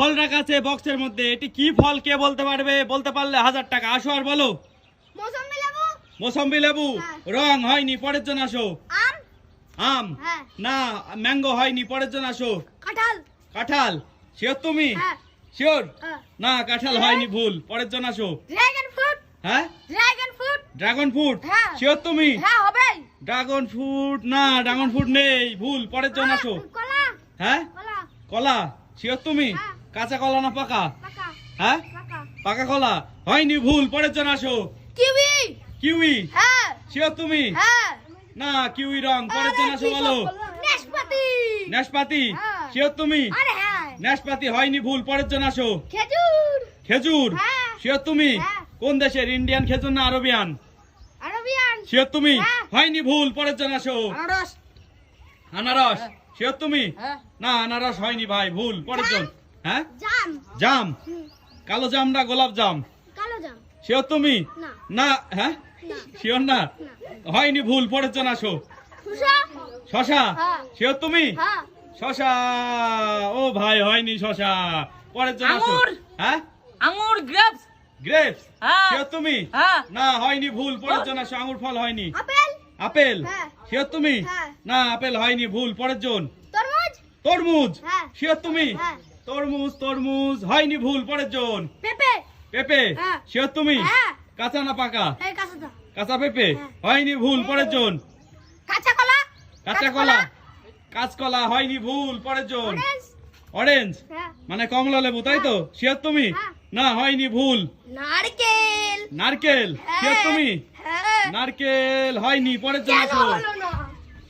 ফল রাখা আছে বক্সের মধ্যে। এটি কি ফল? কে বলতে পারবে? বলতে পারলে হাজার টাকা। আসো আর বলো। মৌসুমি লেবু? মোসম্বি লেবু? হ্যাঁ। রং হয়নি পরের জন আসো। আম? হ্যাঁ। না ম্যাঙ্গো হয়নি পরের জন আসো। কাঁঠাল। কাঁঠাল? শিওর তুমি? হ্যাঁ। শিওর? না কাঁঠাল হয়নি ভুল। পরের জন আসো। ড্রাগন ফ্রুট হ্যাঁ? ড্রাগন ফ্রুট ড্রাগন ফ্রুট হ্যাঁ। শিওর তুমি? হ্যাঁ হবে ড্রাগন ফ্রুট না ড্রাগন ফ্রুট নেই ভুল। পরের জন আসো। কলা? হ্যাঁ? কলা। কলা? শিওর তুমি। কাঁচা কলা না পাকা? পাকা। হ্যাঁ? পাকা। কলা? হয়নি ভুল পরের জন আসো। কিউই! কিউই? হ্যাঁ। শিওর তুমি? হ্যাঁ। না কিউই রং পরের জন আসো বলো। নাশপাতি নাশপাতি হ্যাঁ। শিওর তুমি? আরে হ্যাঁ। নাশপাতি হয়নি ভুল পরের জন আসো। খেজুর। খেজুর? হ্যাঁ। শিওর তুমি। কোন দেশের ইন্ডিয়ান খেজুর না আরবিয়ান? আরবিয়ান। শিওর তুমি? হ্যাঁ। হয়নি ভুল পরের জন আসো। আনারস। আনারস? শিওর তুমি? হ্যাঁ। না আনারস হয়নি ভাই ভুল পরের জন হ্যাঁ? জাম। জাম? কালো জাম না গোলাপ জাম? কালো জাম। শিওর তুমি? না। না হ্যাঁ? শিওর না? না। হয়নি ভুল পরের জন আসো। শশা? হ্যাঁ। শিওর তুমি? হ্যাঁ। শশা! ও ভাই হয়নি শশা। পরের জন আসো। হ্যাঁ? আঙুর গ্রেপস। গ্রেপস? হ্যাঁ। শিওর তুমি? হ্যাঁ। না হয়নি ভুল পরের জন আসো। আঙুর ফল হয়নি। আপেল? আপেল? হ্যাঁ। শিওর তুমি? হ্যাঁ। না আপেল হয়নি ভুল পরের জন। তরমুজ? তরমুজ? হ্যাঁ। শিওর তুমি? হ্যাঁ। তরমুজ তরমুজ। হয়নি ভুল পরের জন। পেঁপে। পেঁপে? হ্যাঁ। শিওর তুমি? হ্যাঁ। কাঁচা না পাকা? কাঁচা পেঁপে? হ্যাঁ। হয়নি ভুল পরের জন। কাঁচা কলা কাঁচা কলা কাঁচকলা হয়নি ভুল পরের জন। অরেঞ্জ? মানে কমলা লেবু তাই তো? শিওর তুমি। না হয়নি ভুল। নারকেল। নারকেল? শিওর তুমি? নারকেল হয়নি পরের জন আসো।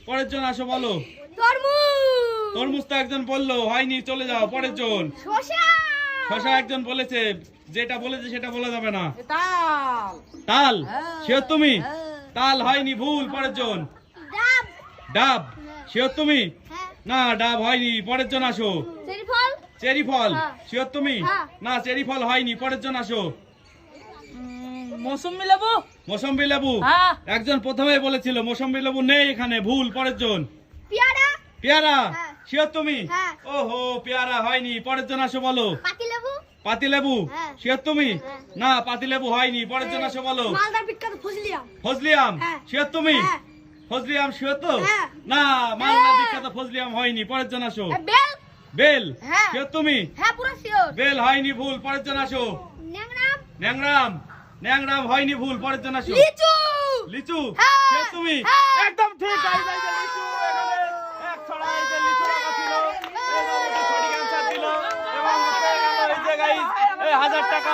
পরের জন আসো বলো। তরমুজ তো একজন বলল হয়নি চলে যাও পরের জন। শশা একজন বলেছে যেটা বলেছে সেটা বলা যাবে না। তাল। তাল? হ্যাঁ। তুমি? হ্যাঁ। তাল হয়নি ভুল পরের জন। ডাব। ডাব? শিওর তুমি? হ্যাঁ। না ডাব হয়নি পরের জন আসো। চেরি ফল চেরি হ্যাঁ। শিওর তুমি? হ্যাঁ। না চেরি ফল হয়নি পরের জন আসো। মৌসুমি লেবু? মৌসম্বি লেবু? হ্যাঁ। একজন প্রথমে বলেছিল মৌসম্বি লেবু নেই এখানে ভুল পরের জন। পেয়ারা? পেয়ারা? হ্যাঁ। শিওর তুমি? হ্যাঁ। ওহো পেয়ারা হয়নি। পরের জন আসো বলো। পাতিলেবু? পাতি হ্যাঁ। শিওর তুমি? হ্যাঁ। না পাতি লেবু হয়নি। পরের জন আসো বলো। মালদার ফজলিয়াম। হ্যাঁ। শিওর তুমি? হ্যাঁ। ফজলিয়াম শিওর তো। না মালদা হ্যাঁ। বিখ্যাত ফজলিয়াম হয়নি। পরের জন আসো। বেল? বেল? হ্যাঁ। শিওর তুমি? হ্যাঁ বেল হয়নি ভুল। পরের জন আসো। ন্যাংরাম? ন্যাংরাম? হয়নি ভুল। পরের জন আসো। লিচু! লিচু? হ্যাঁ। শিওর তুমি। একদম ঠিক। লিচু। হাজার টাকা।